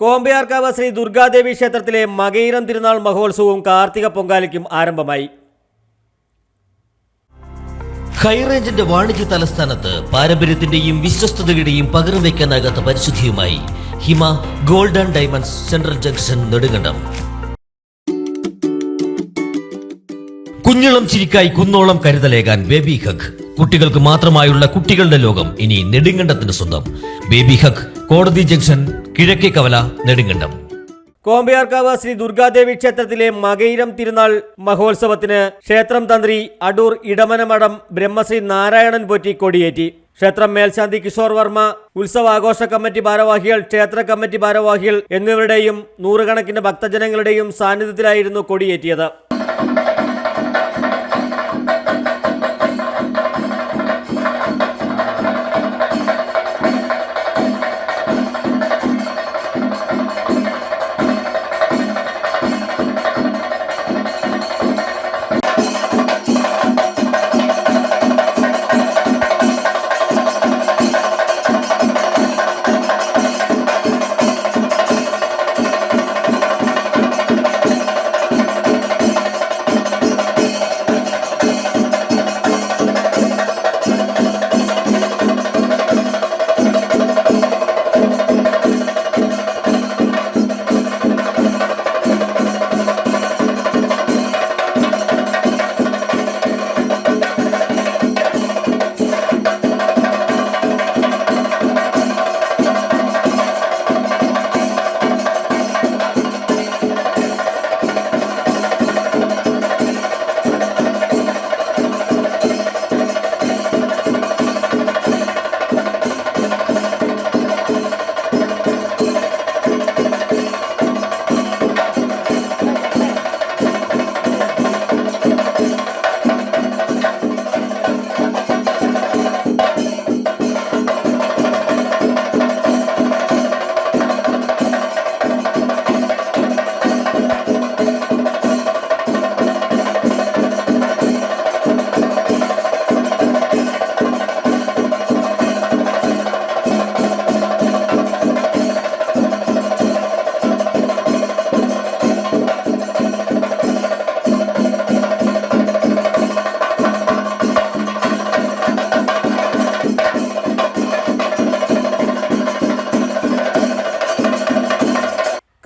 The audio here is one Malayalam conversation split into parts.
കോമ്പയാർക്കാവ് ശ്രീ ദുർഗാദേവി ക്ഷേത്രത്തിലെ മകയിരം തിരുനാൾ മഹോത്സവവും കാർത്തിക പൊങ്കാലയ്ക്കും ആരംഭമായി. ഹൈറേഞ്ചിന്റെ വാണിജ്യ തലസ്ഥാനത്ത് പാരമ്പര്യത്തിന്റെയും വിശ്വസ്തതയുടെയും പകരം വയ്ക്കാനാകാത്ത പരിശുദ്ധിയുമായി Hima golden diamonds central junction Nedumkandam. കുഞ്ഞളം ചിരിക്കായി കുന്നോളം കരുതലേകാൻ ബേബി ഹഗ്. കുട്ടികൾക്ക് മാത്രമായുള്ള കുട്ടികളുടെ ലോകം ഇനി നെടുങ്കണ്ടത്തിന് സ്വന്തം. ബേബി ഹഗ് കോടതി ജംഗ്ഷൻ കിഴക്കേ കവല നെടുങ്കണ്ടം. കോമ്പയാർക്കാവ് ശ്രീ ദുർഗാദേവി ക്ഷേത്രത്തിലെ മകയിരം തിരുനാൾ മഹോത്സവത്തിന് ക്ഷേത്രം തന്ത്രി അടൂർ ഇടമനമഠം ബ്രഹ്മശ്രീ നാരായണൻ പോറ്റി കൊടിയേറ്റി. ക്ഷേത്രം മേൽശാന്തി കിഷോർ വർമ്മ ഉത്സവാഘോഷ കമ്മിറ്റി ഭാരവാഹികൾ ക്ഷേത്ര കമ്മിറ്റി ഭാരവാഹികൾ എന്നിവരുടെയും നൂറുകണക്കിന് ഭക്തജനങ്ങളുടെയും സാന്നിധ്യത്തിലായിരുന്നു കൊടിയേറ്റിയത്.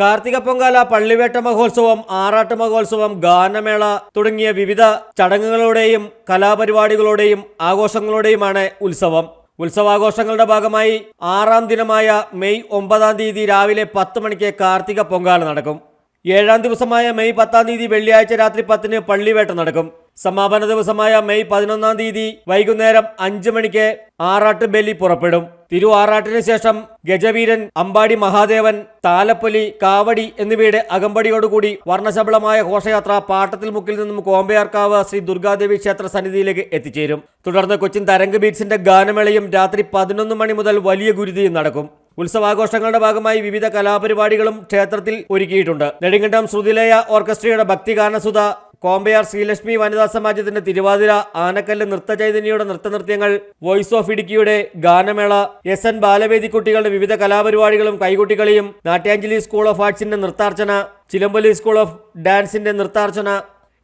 കാർത്തിക പൊങ്കാല പള്ളിവേട്ട മഹോത്സവം ആറാട്ട് മഹോത്സവം ഗാനമേള തുടങ്ങിയ വിവിധ ചടങ്ങുകളുടെയും കലാപരിപാടികളുടെയും ആഘോഷങ്ങളുടെയുമാണ് ഉത്സവം. ഉത്സവാഘോഷങ്ങളുടെ ഭാഗമായി ആറാം ദിനമായ മെയ് ഒമ്പതാം തീയതി രാവിലെ പത്ത് മണിക്ക് കാർത്തിക പൊങ്കാല നടക്കും. ഏഴാം ദിവസമായ മെയ് പത്താം തീയതി വെള്ളിയാഴ്ച രാത്രി പത്തിന് പള്ളിവേട്ട നടക്കും. സമാപന ദിവസമായ മെയ് പതിനൊന്നാം തീയതി വൈകുന്നേരം അഞ്ചു മണിക്ക് ആറാട്ട് ബലി പുറപ്പെടും. തിരു ആറാട്ടിന് ശേഷം ഗജവീരൻ അമ്പാടി മഹാദേവൻ താലപ്പൊലി കാവടി എന്നിവയുടെ അകമ്പടിയോടുകൂടി വർണശബളമായ ഘോഷയാത്ര പാട്ടത്തിൽ മുക്കിൽ നിന്നും കോമ്പയാർക്കാവ് ശ്രീ ദുർഗാദേവി ക്ഷേത്ര സന്നിധിയിലേക്ക് എത്തിച്ചേരും. തുടർന്ന് കൊച്ചിൻ തരംഗ് ബീറ്റ്സിന്റെ ഗാനമേളയും രാത്രി പതിനൊന്ന് മണി മുതൽ വലിയ ഗുരുതിയും നടക്കും. ഉത്സവാഘോഷങ്ങളുടെ ഭാഗമായി വിവിധ കലാപരിപാടികളും ക്ഷേത്രത്തിൽ ഒരുക്കിയിട്ടുണ്ട്. നെടുങ്കണ്ടം ശ്രുതിലയ ഓർക്കസ്ട്രയുടെ ഭക്തിഗാനസുധ കോമ്പയാർ ശ്രീലക്ഷ്മി വനിതാ സമാജത്തിന്റെ തിരുവാതിര ആനക്കല്ല് നൃത്തചൈതന്യയുടെ നൃത്തനൃത്യങ്ങൾ വോയിസ് ഓഫ് ഇടുക്കിയുടെ ഗാനമേള എസ് എൻ ബാലവേദി കുട്ടികളുടെ വിവിധ കലാപരിപാടികളും കൈകുട്ടികളിയും നാട്യാഞ്ജലി സ്കൂൾ ഓഫ് ആർട്സിന്റെ നൃത്താർച്ചന ചിലമ്പലി സ്കൂൾ ഓഫ് ഡാൻസിന്റെ നൃത്താർച്ചന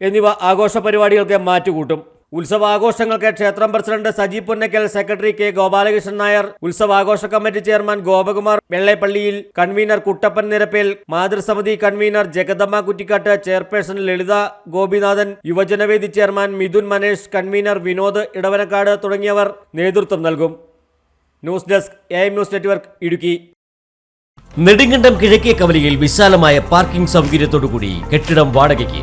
എന്നിവ ആഘോഷ പരിപാടികൾക്ക് മാറ്റുകൂട്ടും. ഉത്സവാഘോഷങ്ങൾക്ക് ക്ഷേത്രം president Saji Punnakkal secretary K Gopalakrishnan Nair ഉത്സവാഘോഷ committee chairman Gopakumar Vellappallil convener Kuttappan Nirappel മാതൃസമിതി convener Jagadamma Kuttikkattu chairperson Lalitha Gopinathan യുവജനവേദി ചെയർമാൻ മിഥുൻ മനേഷ് കൺവീനർ വിനോദ് ഇടവനക്കാട് തുടങ്ങിയവർ നേതൃത്വം നൽകും. News desk A news network Idukki. Nedumkandam കിഴക്കേ കവലയിൽ വിശാലമായ പാർക്കിംഗ് സൗകര്യത്തോടുകൂടി കെട്ടിടം വാടകയ്ക്ക്.